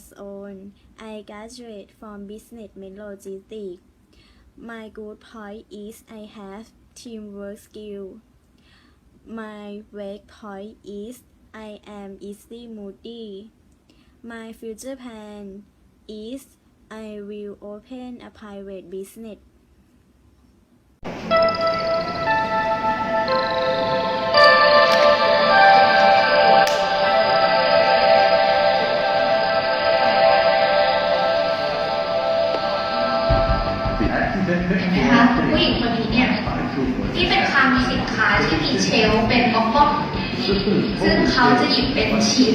years old. I graduate from Business Logistics. My good point is I have teamwork skill. My weak point is I am easy moody. My future plan is I will open a private business. ที่เป็นคลังสินค้าที่มีเชลเป็นบล็อกซึ่งเขาจะหยิบเป็นชิ้น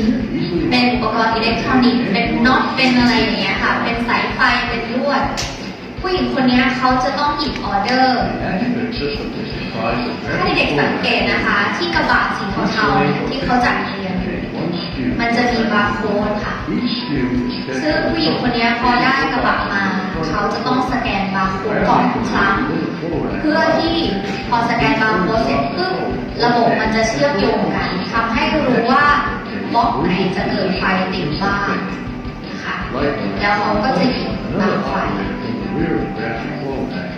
เป็นอุปกรณ์อิเล็กทรอนิกส์เป็นน็อตเป็นอะไรอย่างเงี้ยค่ะ เป็นสายไฟเป็นลวด ผู้หญิงคนนี้เขาจะต้องหยิบออเดอร์ถ้าเด็กสังเกตนะคะ ที่กระบะสีเทาๆที่เขาจัดเรียงมันจะมีบาร์โค้ดค่ะ ซึ่งผู้หญิงคนนี้พอได้กระบะมา เขาจะต้องสแกนบาร์โค้ดก่อนทุกครั้ง เพื่อที่พอสแกนบาร์โค้ดเสร็จปุ๊บระบบมันจะเชื่อมโยงกันทำให้รู้ว่าบล็อกไหนจะเกิดไฟติดบ้างนะคะแล้วเขาก็จะหยิบตามไฟ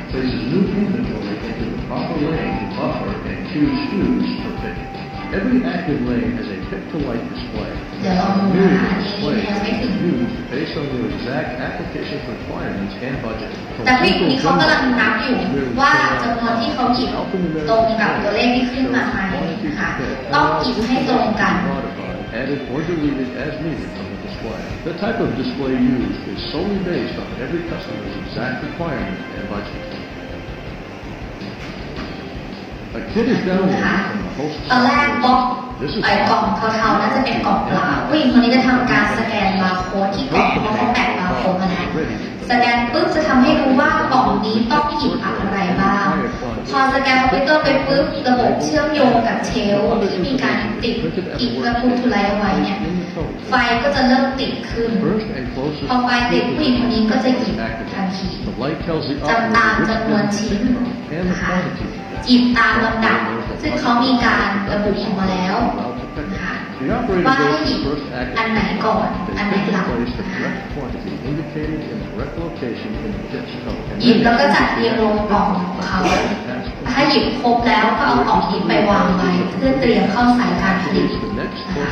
Places new inventory into the proper lane to buffer and queue shoes for picking. Every active lane has a pick-to-light display. เดี๋ยวลองดูนะคะอันนี้ยังไม่ถึง Used based on your exact application's requirements and budget. แต่ผู้หญิงคนนี้เขากำลังนับอยู่ว่าจำนวนที่เขาหยิบตรงกับตัวเลขที่ขึ้นมาไหมนะคะต้องหยิบให้ตรงกัน Modified, added or deleted as needed from the display. The type of display used is solely based on every customer's exact requirement and budget. A kit is นะคะ downloaded from the host ตอนแรก site. บล็อก This is ไอ้กล่องเทาๆน่าจะเป็นกล่องเปล่าผู้หญิงคนนี้จะทำการสแกนบาร์โค้ดที่กล่องเพราะเขาแปะบาร์โค้ดมาแล้วสแกนปุ๊บจะทำให้รู้ว่ากล่องนี้ต้องหยิบอะไรบ้าง พอสแกนคอมพิวเตอร์ไปปุ๊บระบบเชื่อมโยงกับเชลฟ์ที่มีการติดอิฐกระพุ้ทุไลเอาไว้เนี่ยไฟก็จะเริ่มติดขึ้น First and closest พอไฟติดผู้หญิงคนนี้ก็จะหยิบทันที The light tells the จำตาม operator which จำนวนชิ้น and the นะคะ quantity. หยิบตามลำดับ ซึ่งเขามีการระบุออกมาแล้วว่าให้หยิบอันไหนก่อน อันไหนหลังหยิบแล้วก็จัดเรียงลงกล่องของเขา ถ้าหยิบครบแล้วก็เอากล่องนี้ไปวางไว้เพื่อเตรียมเข้าสายการผลิตนะคะ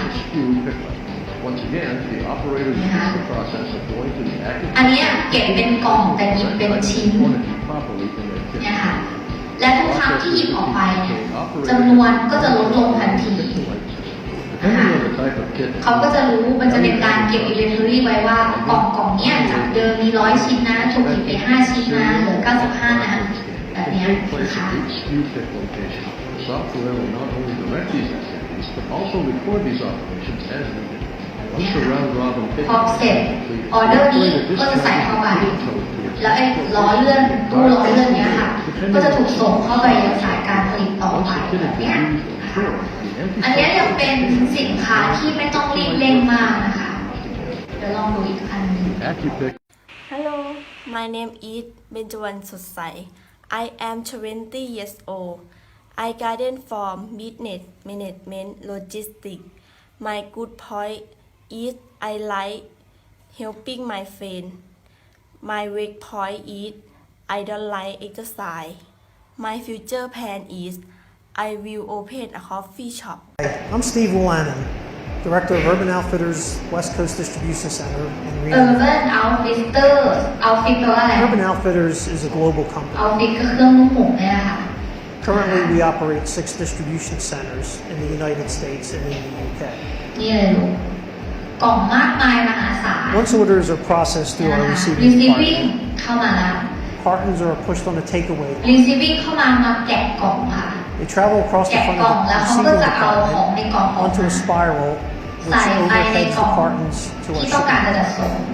อันนี้เก็บเป็นกล่องแต่หยิบเป็นชิ้นเนี่ยค่ะ และทุกครั้งที่หยิบออกไปเนี่ยจำนวนก็จะลดลงทันที Depending on the type of kit. เขาก็จะรู้มันจะเป็นการเก็บอินเวนทอรี่ไว้ว่ากล่องกล่องเนี้ยจากเดิมมีร้อยชิ้นนะถูกหยิบไปห้าชิ้นนะเหลือเก้าสิบห้านะแบบเนี้ย Take place นะคะ at each SKU pick location. The software will not only direct these activities, but also record these operations as needed. Once the round robin pick พอเสร็จออเดอร์นี้ก็จะใส่เข้าไป แล้วไอ้ล้อเลื่อนตู้ล้อเลื่อนเนี้ยค่ะ ก็จะถูกส่งเข้าไปยังสายการผลิตต่อไปแบบเนี้ยอันนี้ยยังเป็นสินค้าที่ไม่ต้องรีบเร่งมากนะคะ เดี๋ยวลองดูอีกอันนึง AccuPick Hello, my name is Benjamin Sotsai. Am 20 years old. I graduated from Business Management Logistics. My good point is I like helping my friend. My weak point is I don't like exercise. My future plan is I will open a coffee shop. Hi, I'm Steve Willannon, Director of Urban Outfitters West Coast Distribution Center in Reno. Urban Outfitters Outfit Urban Outfitters is a global company. Currently, we operate six distribution centers in the United States and in the UK. นี่เลยลูก กล่องมากมายมหาศาล Once orders are processed through นะ our คะ receiving receiving department, เข้ามาแล้ว cartons are pushed on a takeaway. receiving เข้ามามาแกะกล่องค่ะ They travel across the แกะ front กล่อง of แล้ว the เขาก็ receiving จะเอาของใน department กล่องออก onto มา a spiral, ใส่ which ภายใน overheads กล่อ the ง cartons to our ที่ต้องการ shipping. จะส่งนะค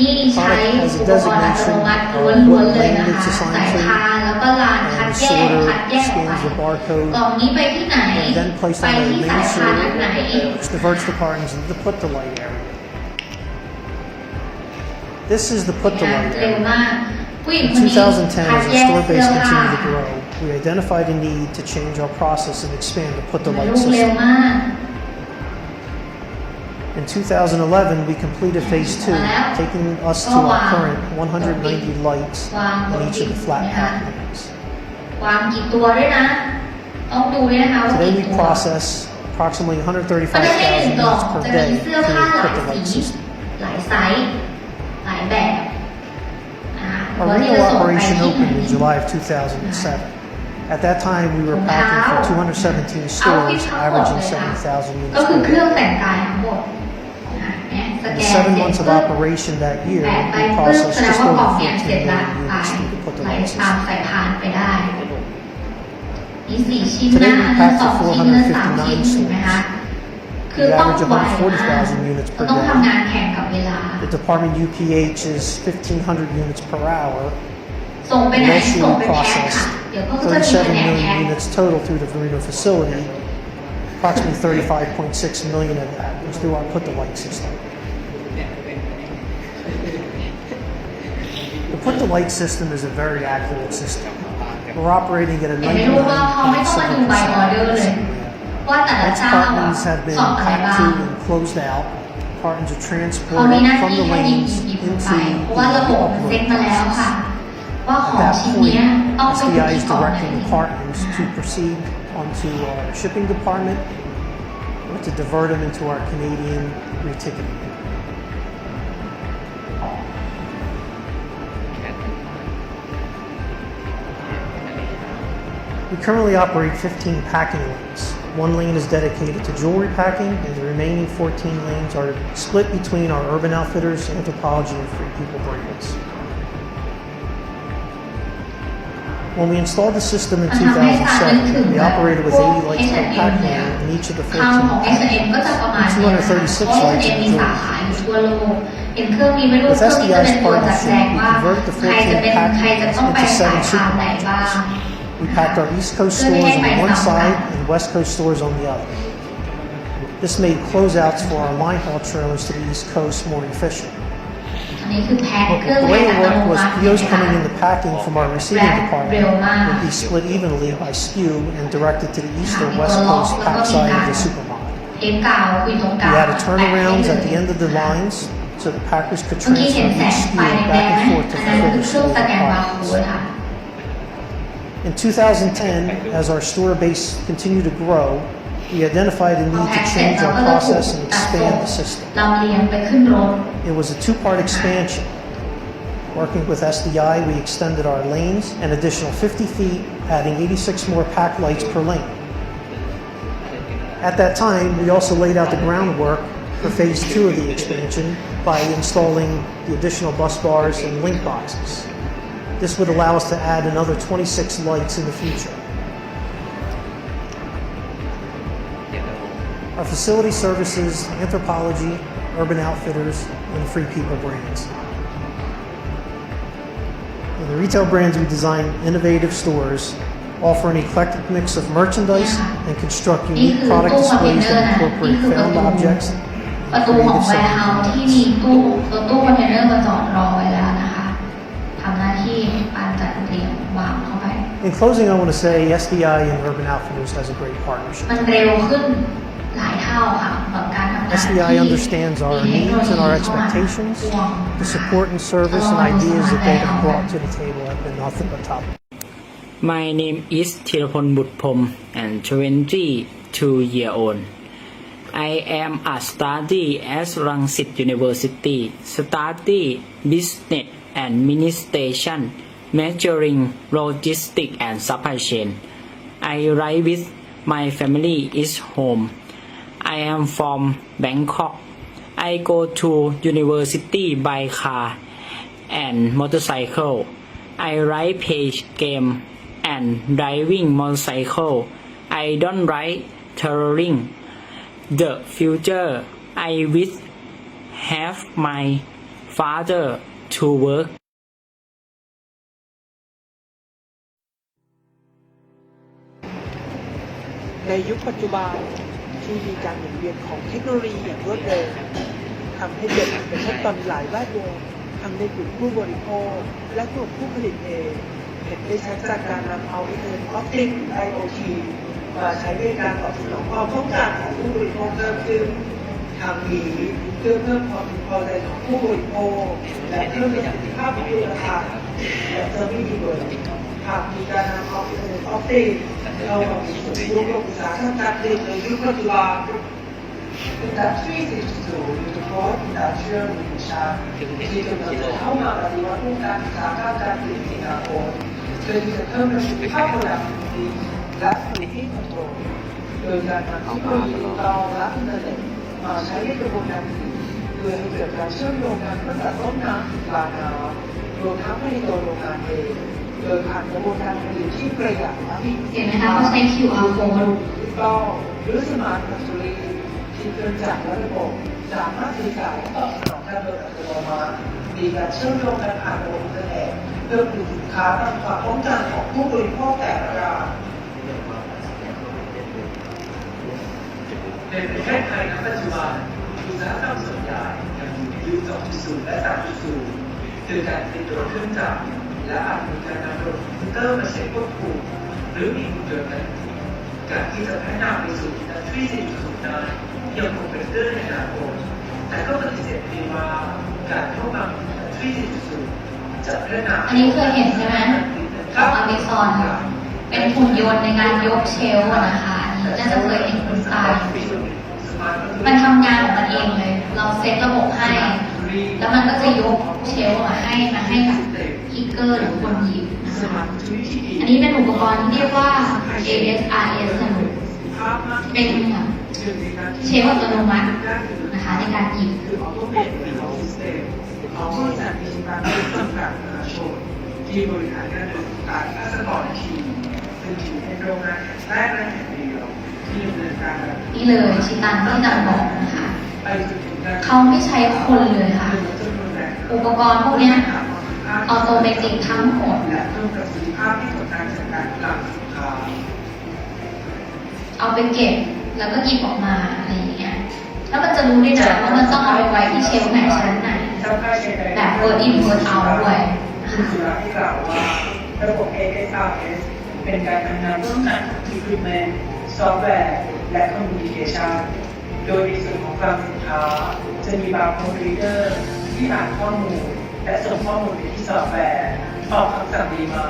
นี่ใช้อุปกรณ์อัตโนมัติล้วนๆเลยนะคะ สายพานแล้วก็ลานคัด And แยก sorter คัดแยกออกไป scans the barcode กล่องนี้ไปที่ไหน and then placed ไป on the ที่ main สายพานอันไหน sorter, which diverts the cartons into the put to light area. This is the put to นะ light เร็ว area. มาก ผู้หญิง In คนนี้ 2010, คัด as แย our ก store เสื้อ base ผ้า continued to grow, we identified a need to change our process and expand to put the มัน light ลูกเร็ว system. In 2011, we completed phase two, taking us to our current 190 lights in each of the flat pack. Today we process approximately 135,000 lights per day through the Our Reno operation opened in July of 2007. At that time, we were packing for 217 stores, averaging 70,000 units per day seven เสร็จ months of ปุ๊บ operation that year, แปะไป we ปุ๊บ processed แสดง just ว่ากล่อง over เนี่ย 14 เสร็จละ million ไป units to put the ไป light ตาม system. สายพานไปได้มีสี่ชิ้น Today นะ we อันนั้น packed สอง for ชิ้นอันนั้นสามชิ้น 459 ถูกไหมคะ คือ We ต้อง average ไหวมาก 140,000 units เรา per ต้องทำ day. งานแข่งกับเวลา The department UPH is 1,500 units per hour. ส่งไปไหน Last year ส่ง we ไปแพ็คค่ะ processed เดี๋ยวก็จะมีแผ 37 นก million แพ็ค units total through the Verino facility. Approximately 35.6 million of that was through our put the light system. put the light system is a very accurate system. We're operating at a แต่ไม่รู้ว่าเขาไม่ต้องมาดูใบออเดอร์เลย 99.7%. ว่าแต่ละ Once เจ้าอะ cartons have been สอบอะไรบ้าง packed to and closed out, cartons are เขามี transported หน้า from ที่ the แค่ยิง lanes กี่ into กี่ the ไปเพราะว่าระบบมันเซ็ต upload มาแล้วค่ะ process. ว่าข At อง that ชิ้น point, เนี้ยต้องไปอยู่ SDI ที่ is กล่องไหน directing the cartons to proceed onto our shipping department or to divert them into our Canadian reticketing. We currently operate 15 packing lanes. One lane is dedicated to jewelry packing, and the remaining 14 lanes are split between our Urban Outfitters, Anthropology, and Free People brands. When we installed the system in 2007, we operated with 80 lights per pack lane in each of the 14 คำของ pack S&M ก็จะประมาณ lanes, นี้นะคะ 236 เพราะ lights S&M in มีสา jewelry. ขาอยู่ทั่วโลกเห็นเครื่องนี้ไม่รู้ With เครื่องนี้จะเป็น SDI's ตัวจัดแจง partnership, we ว่า converted the ใครจะเป็น 14 ใครจะต้องไป into สาย seven พานไหนบ้าง we packed our East Coast stores on one side and West Coast stores on the other. This made closeouts for our line haul trailers to the East Coast more efficient. The way it worked was POs coming in the packing from our receiving department would be split evenly by SKU and directed to the East or West Coast pack side of the supermarket. We added turnarounds at the end of the lines so the packers could transfer each SKU back and forth to fulfill the store requirements. In 2010, as our store base continued to grow, we identified a need to change our process and expand the system. It was a two-part expansion. Working with SDI, we extended our lanes an additional 50 feet, adding 86 more pack lights per lane. At that time, we also laid out the groundwork for phase two of the expansion by installing the additional bus bars and link boxes. This would allow us to add another 26 lights in the future. Our facility services anthropology, urban outfitters, and free people brands. In the retail brands, we design innovative stores, offer an eclectic mix of merchandise, and construct unique product displays that incorporate found objects and creative In closing, I want to say SDI and Urban Outfitters has a great partnership. มันเร็วขึ้นหลายเท่าค่ะแบบการทำงาน SDI understands our มีเทคโนโล needs ยี and our เข้ามา expectations. พ่วง The support and service and ideas that they have brought to the table have been nothing but top. My name is Thirapon Butpom and 22 year old. I am a study at Rangsit University, study business administration, majoring logistics and supply chain. I ride with my family is home. I am from Bangkok. I go to university by car and motorcycle. I ride page game and driving motorcycle. I don't ride touring. The future I wish have my father to work ในยุคปัจจุบันที่มีการหมุนเวียนของเทคโนโลยีอย่างรวดเร็วทำให้เด็กกระทบต่อหลายแวดวงทั้งในกลุ่มผู้บริโภค และกลุ่มผู้ผลิตเองเห็นได้ชัดจากการนำเอาอินเทอร์เน็ตออฟ थि ง IoT มาใช้ในการตอบสนองความต้องการของผู้บริโภคเพิ่มขึ้นทางนี้เพื่อเพิ่มความพึงพอใจของผู้บริโภคและเพิ่มประสิทธิภาพของผลิตภัณฑ์และจะไม่ดีเลยหากมีการนำเอาอินเทอร์เน็ตออฟ थि งเข้ามามีส่วนร่วมกับอุตสาหกรรมการผลิตในยุคปัจจุบัน Industry 4.0 Support Industrial Revolution ที่กำลังจะเข้ามาปฏิวัติวงการอุตสาหกรรมการผลิตในอนาคตเพื่อที่จะเพิ่มประสิทธิภาพพลังงานและผลิตที่คอนโทรลโดยการนำเทคโนโลยีดิจิทัลและอินเทอร์เน็ตมาใช้ในกระบวนการผลิตเพื่อให้เกิดการเชื่อมโยงกันตั้งแต่ต้นน้ำถึงปลายน้ำรวมทั้งในตัวโรงงานเอง โดยผ่านกระบวนการผลิตที่ประหยัดและมีเห็นไหมคะเขาใช้ QR code ก็หรือสมาร์ทแฟคทอรี่ที่เครื่องจักรและระบบสามารถสื่อสารและตอบสนองการโดยอัตโนมัติมีการเชื่อมโยงกันผ่านระบบอินเทอร์เน็ตเพื่อผลิตสินค้าตามความต้องการของผู้บริโภคแต่ละรายในประเทศไทยณปัจจุบันอุตสาหกรรมส่วนใหญ่ยังอยู่ในยุค2.0และ3.0คือการติดตัวเครื่องจักร และอาจมีการนำระบบคอมพิวเตอร์มาใช้ควบคุมหรือมีหุ่นยนต์การผลิตการที่จะพัฒนาไปสู่อินดัสทรี4.0นั้นยังคงเป็นเรื่องในอนาคตแต่ก็ปฏิเสธไม่ได้ว่าการเข้ามาอินดัสทรี4.0จะพัฒนาอันนี้เคยเห็นใช่ไหมของ Amazon เป็นหุ่นยนต์ในการยกเชลฟ์นะคะอันนี้น่าจะเคยเห็นคุณตายมันทำงานของมันเองเลย เราเซตระบบให้ แล้วมันก็จะยกเชลฟ์มาให้มาให้กับ พิกเกอร์หรือคนหยิบนะคะอันนี้เป็นอุปกรณ์ที่เรียกว่า ASRS สนุกเป็นแบบเชฟอัตโนมัตินะคะในการหยิบคือออโตเมตเป็นของซิสเต็มของบริษัทมิชิตันจำกัดมหาชนที่บริหารการเดินตางพัสดุทีซึ่งถือเป็นโรงงานแห่งแรกและแห่งเดียวที่ดำเนินการนี่เลยชิตันที่จังบอกนะคะเขาไม่ใช้คนเลยค่ะ อุปกรณ์พวกเนี้ย ออโตเมติกทั้งหมดและเพิ่มประสิทธิภาพให้กับการจัดการหลังสินค้าเอาไปเก็บแล้วก็หยิบออกมาอะไรอย่างเงี้ยแล้วมันจะรู้ด้วยนะว่ามันต้องเอาไปไว้ที่เชลฟ์ไหนชั้นไหนแบบ word in word out ด้วยนะคะสุราที่กล่าวว่าระบบ ASRS เป็นการทำงานร่วมกันของ Equipment ซอฟต์แวร์และ Communication โดยในส่วนของคลังสินค้าจะมีบาร์โค้ดรีเดอร์ที่อ่านข้อมูล และส่งข้อมูลไปที่ซอฟต์แวร์ออกคำสั่งดีมา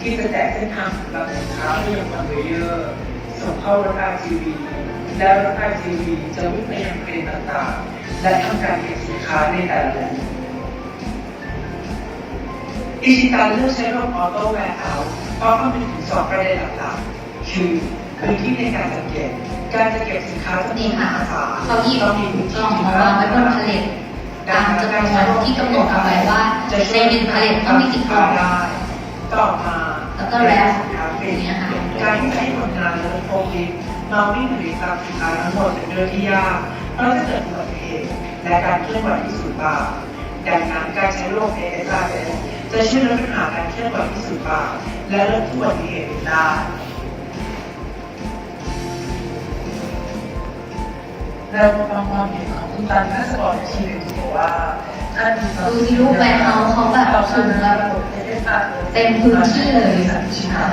ที่จะแจกเส้นทางของคลังสินค้าไปยังคอนเวเยอร์ส่งเข้ารถไอทีวีแล้วรถไอทีวีจะวิ่งไปยังเครนต่างๆ และทำการเก็บสินค้าในแต่ละแหล่งดิจิตาลเลือกใช้ระบบออโต้แวร์เอาท์เพราะมันมีถึงสองประเด็นหลักๆ คือพื้นที่ในการจัดเก็บ การจัดเก็บสินค้าจำนนี่วนมค่ะหาศาลเขาหยิบกล่องมาวางไว้บนพาเลต ตามจำนวนที่กำหนดเอาไว้ว่าในหนึ่งพาเลตต้องมีกี่กล่องได้ต่อมาแล้วก็แรปอย่างเงี้ยค่ะการที่ใช้ผลงานและโฟกิสมาวิ่ถือตามสินค้าทั้งหมดเป็นเรื่องที่ยากเพราะจะเกิดอุบัติเหตุและการเคลื่อนไหวที่สูญเปล่าดังนั้นการใช้โลก ASRS จะช่วยลดปัญหาการเคลื่อนไหวที่สูญเปล่าและลดอุบัติเหตุลได้ เราฟังความเห็นของคุณตันทัศกรชีวิตบอกว่าท่านมีความดูสิลูกแวร์เฮาเขาแบบสูงแบบเต็มพื้นที่เลยค่ะ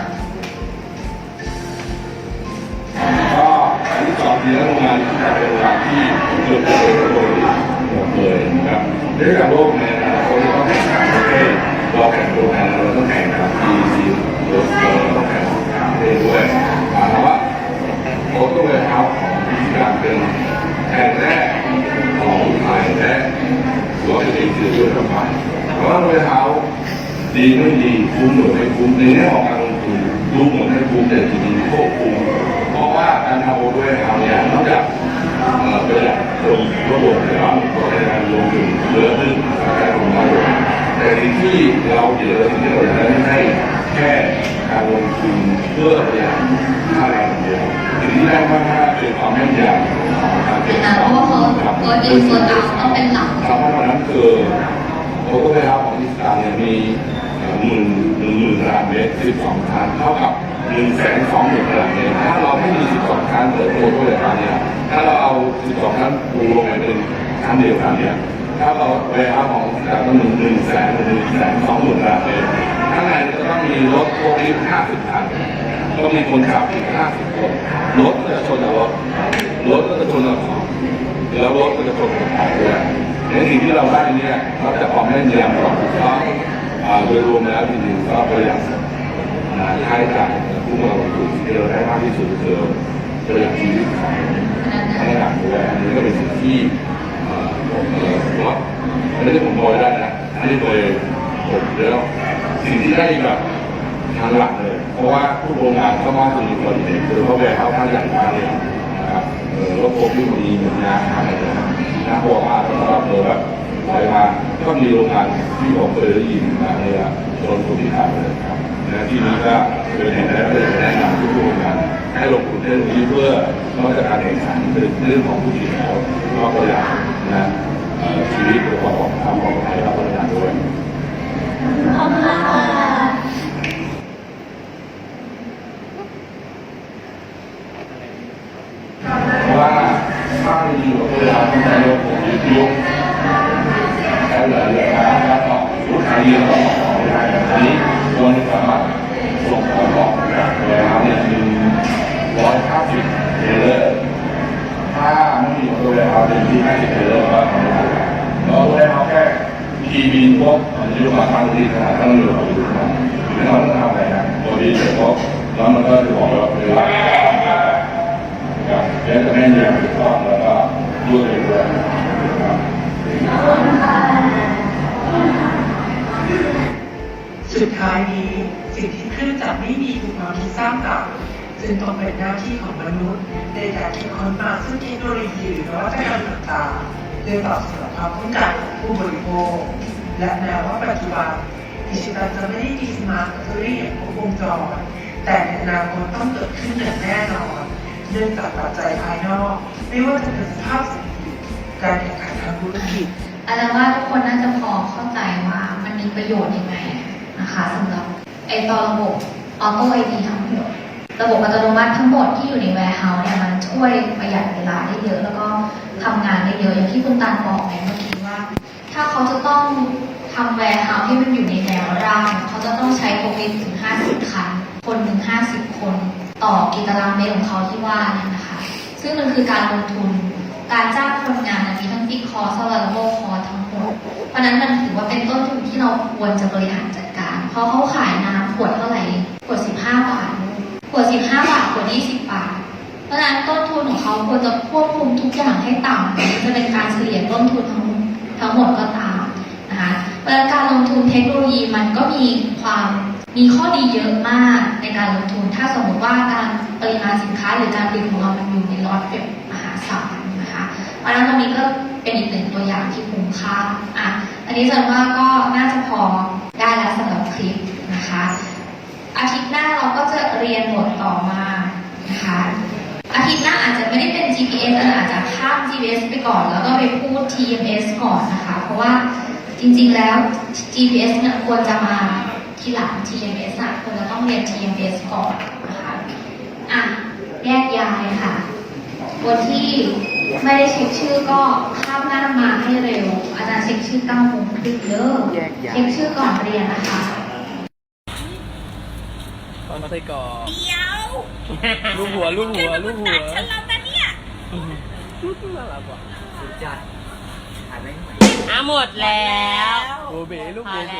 ก็อันที่สองคือโรงงานที่เป็นโรงงานที่เกิดขึ้นในโลกหมดเลยนะครับเรื่องการโลกในอนาคตต้องแข่งขันประเภทเราแข่งตัวแทนเราต้องแข่งกับทีซีเราต้องแข่งต่างประเทศด้วยอ่าแต่ว่าโอ้ตัวเวทเฮาของ วิธีการเป็นแห่งแรกของไทยและตัวเองคือด้วยกันไปเพราะว่าเวทเฮาดีไม่ดีคุ้มหรือไม่คุ้มในแง่ของการลงทุนดูเหมือนไม่คุ้มแต่จริงๆคตรคุ้มเพราะว่าการทำด้วยเราเนี่ยนอกจากเประหยัดลงระบบแล้วก็ในการลงทุนเยอะขึ้นการลงน้อยลงแต่ที่เราเดี๋ยวสิ่งที่เราจะได้ใช่ แค่การลงทุนเพื่อประหยัดค่าแรงอย่งเดียวสิ่งที่ได้มากๆคือความแม่นยำของการเก็บนะเพราะว่าเขา word in word out ต้องเป็นหลักสำคัญกว่านั้นคือโอโตเวลาของอิสราเอลมีเอ่อหมื่นหนึ่งหมื่นตารางเมตรสิบสองชั้นเท่ากับหนึ่งแสนสองหมื่นตารางเมตรถ้าเราไม่มีสิบสองชั้นเปิดโอโตเวลาเนี่ยถ้าเราเอาสิบสองชั้นรวมกันเป็นชั้นเดียวกันเนี่ย ถ้าเราเวลาของจากหนึ่งหนึ่งแสนหนึ่งแสนสองหมื่นบาทเลยข้างในจะต้องมีรถพวกนี้ห้าสิบคันต้องมีคนขับอีกห้าสิบคนรถก็จะชนกับรถรถก็จะชนกับของแล้วรถก็จะชนกับของด้วยในสิ่งที่เราได้เนี่ยนอกจากความแม่นยำความถูกต้องอ่าโดยรวมแล้วจริงๆก็ประหยัดค่าใช้จ่ายผู้มาลงทุนที่เราได้มากที่สุดคือประหยัดชีวิตของ พนักงานด้วยอันนี้ก็เป็นสิ่งที่เอ่อผมเอ่อผมว่าไม่ได้ผมโดยได้นะอันนี้โดยผมแล้วสิ่งที่ได้แบบทางหลักเลย เพราะว่าผู้โรงงานมีคนคือเขาแบกเขาท่าใหญ่มากเลยนะครับเออรถผมที่มีเหมือนงานทำอะไรนะนะพวมาแล้วก็เออแบบอะไรมาก็มีโรงงานที่ผมเคยได้ยินนะเนี่ยโดนคนที่ทำเลยครับนะที่นี้ก็เป็นแนะนำแนะนำทุกโรงงานให้ลงทุนเรื่องนี้เพื่อนอกจากการแข่งขันเรื่องของผู้หญิงแล้วก็ประหยัดนะชีวิตหรือความปลอดภัยความปลอดภัยเราประหยัดด้วย แล้วจะแม่นยำถูกต้องแล้วก็รวดเร็วด้วยนะครับสุดท้ายนี้สิ่งที่เครื่องจักรไม่มีถูกมาคิดสร้างสรรค์จึงต้องเป็นหน้าที่ของมนุษย์ ในการคิดค้นมาซึ่งเทคโนโลยีหรือนวัตกรรมต่างๆเพื่อตอบสนองความต้องการของผู้บริโภค และแม้ว่าปัจจุบันอิชิตันจะไม่ได้มีสมาร์ทแฟคทอรี่อย่างครบวงจรแต่ในอนาคตต้องเกิดขึ้นอย่างแน่นอน เนื่องจากปัจจัยภายนอก ไม่ว่าจะเป็นสภาพเศรษฐกิจการแข่งขันทางธุรกิจอาจารย์ว่าทุกคนน่าจะพอเข้าใจว่ามันมีประโยชน์ยังไงนะคะสำหรับไอตอนระบบออโต้ไอทีทั้งหมดระบบอัตโนมัติทั้งหมดที่อยู่ใน warehouse เนี่ยมันช่วยประหยัดเวลาได้เยอะแล้วก็ทำงานได้เยอะอย่างที่คุณตันบอกไงเมื่อกี้ว่า ถ้าเขาจะต้องทำ warehouse ที่มันอยู่ในแนวราบเขาจะต้องใช้โฟล์ลิฟต์ถึง 50 คัน คนหนึ่ง50 คน ต่อกี่ตารางเมตรของเขาที่ว่าเนี่ยนะคะ ซึ่งมันคือการลงทุนการจ้างคนงานอันนี้ทั้งฟิกคอร์สและระบบคอร์ทั้งหมด เพราะนั้นมันถือว่าเป็นต้นทุนที่เราควรจะบริหารจัดการ เพราะเขาขายน้ำขวดเท่าไหร่ขวด 15 บาทขวด 15 บาทขวด 20 บาท เพราะนั้นต้นทุนของเขาควรจะควบคุมทุกอย่างให้ต่ำจะเป็นการเฉลี่ยต้นทุนทั้งทั้งหมดก็ตามนะคะเพราะการลงทุนเทคโนโลยีมันก็มีความ มีข้อดีเยอะมากในการลงทุน ถ้าสมมติว่าการปริมาณสินค้าหรือการผลิตของเรามันอยู่ในล็อตแบบมหาศาลนะคะเพราะฉะนั้นตรงนี้ก็เป็นอีกหนึ่งตัวอย่างที่คุ้มค่าอะอันนี้ฉันว่าก็น่าจะพอได้แล้วสำหรับคลิปนะคะ อาทิตย์หน้าเราก็จะเรียนบทต่อมานะคะอาทิตย์หน้าอาจจะไม่ได้เป็น GPS อาจจะข้าม GPS ไปก่อน แล้วก็ไปพูด TMS ก่อนนะคะ เพราะว่าจริงๆแล้ว GPS เนี่ยควรจะมา ทีหลัง TMS อะควรจะต้องเรียน TMS ก่อนนะคะอะแยกย้ายค่ะคนที่ไม่ได้เช็คชื่อก็ข้ามหน้ามาให้เร็ว อาจารย์เช็คชื่อ9โมงครึ่งเด้อเช็คชื่อก่อนเรียนนะคะตอนไส้กรอกเดียวลูกหัวลูกหัวลูกหัวฉันแล้วนะเนี่ยน่ารักว่ะสุดจัดถ่ายไม่ไหวอะหมดแล้วโบเบลูกโบเบ